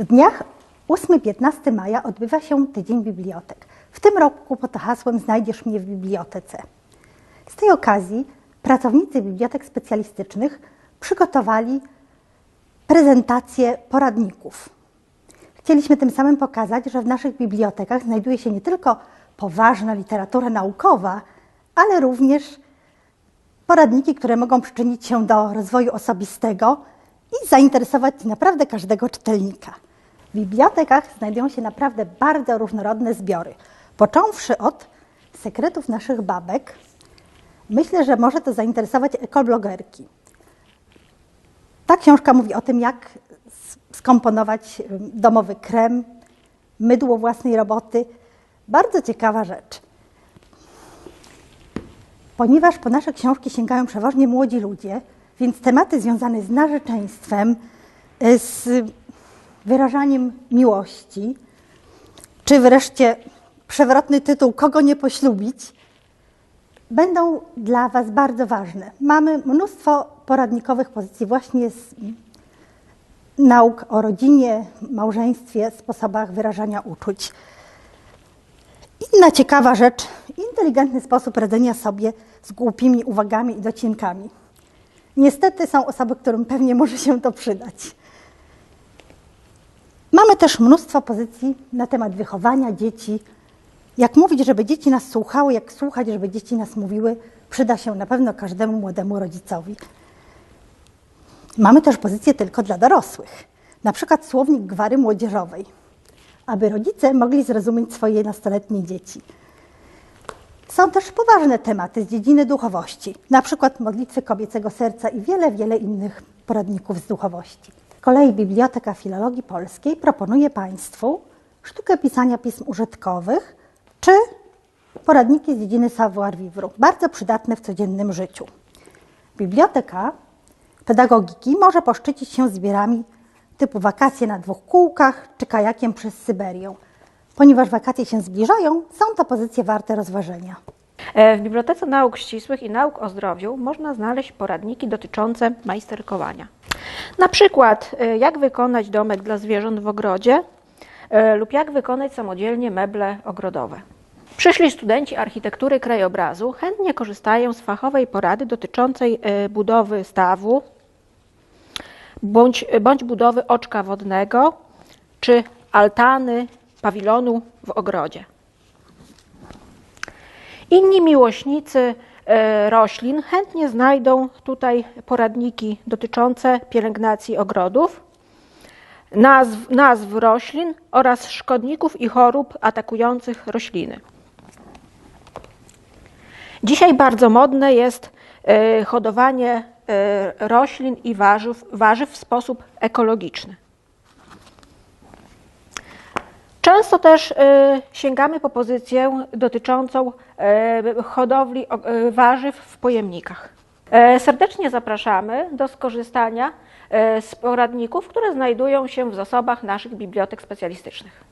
W dniach 8-15 maja odbywa się Tydzień Bibliotek. W tym roku pod hasłem Znajdziesz mnie w bibliotece. Z tej okazji pracownicy bibliotek specjalistycznych przygotowali prezentację poradników. Chcieliśmy tym samym pokazać, że w naszych bibliotekach znajduje się nie tylko poważna literatura naukowa, ale również poradniki, które mogą przyczynić się do rozwoju osobistego i zainteresować naprawdę każdego czytelnika. W bibliotekach znajdują się naprawdę bardzo różnorodne zbiory. Począwszy od sekretów naszych babek, myślę, że może to zainteresować ekoblogerki. Ta książka mówi o tym, jak skomponować domowy krem, mydło własnej roboty. Bardzo ciekawa rzecz. Ponieważ po nasze książki sięgają przeważnie młodzi ludzie, więc tematy związane z narzeczeństwem, y, z wyrażaniem miłości, czy wreszcie przewrotny tytuł Kogo nie poślubić, będą dla Was bardzo ważne. Mamy mnóstwo poradnikowych pozycji właśnie z nauk o rodzinie, małżeństwie, sposobach wyrażania uczuć. Inna ciekawa rzecz, inteligentny sposób radzenia sobie z głupimi uwagami i docinkami. Niestety są osoby, którym pewnie może się to przydać. Mamy też mnóstwo pozycji na temat wychowania dzieci. Jak mówić, żeby dzieci nas słuchały, jak słuchać, żeby dzieci nas mówiły, przyda się na pewno każdemu młodemu rodzicowi. Mamy też pozycję tylko dla dorosłych, na przykład słownik gwary młodzieżowej, aby rodzice mogli zrozumieć swoje nastoletnie dzieci. Są też poważne tematy z dziedziny duchowości, na przykład modlitwy kobiecego serca i wiele, wiele innych poradników z duchowości. Z kolei Biblioteka Filologii Polskiej proponuje Państwu sztukę pisania pism użytkowych czy poradniki z dziedziny savoir-vivre, bardzo przydatne w codziennym życiu. Biblioteka pedagogiki może poszczycić się zbiorami typu wakacje na dwóch kółkach czy kajakiem przez Syberię. Ponieważ wakacje się zbliżają, są to pozycje warte rozważenia. E, W Bibliotece Nauk Ścisłych i Nauk o Zdrowiu można znaleźć poradniki dotyczące majsterkowania. Na przykład, e, jak wykonać domek dla zwierząt w ogrodzie e, lub jak wykonać samodzielnie meble ogrodowe. Przyszli studenci architektury krajobrazu chętnie korzystają z fachowej porady dotyczącej e, budowy stawu bądź, bądź budowy oczka wodnego czy altany, pawilonu w ogrodzie. Inni miłośnicy e, roślin chętnie znajdą tutaj poradniki dotyczące pielęgnacji ogrodów, nazw, nazw roślin oraz szkodników i chorób atakujących rośliny. Dzisiaj bardzo modne jest e, hodowanie e, roślin i warzyw, warzyw w sposób ekologiczny. Często też e, sięgamy po pozycję dotyczącą e, hodowli e, warzyw w pojemnikach. E, Serdecznie zapraszamy do skorzystania e, z poradników, które znajdują się w zasobach naszych bibliotek specjalistycznych.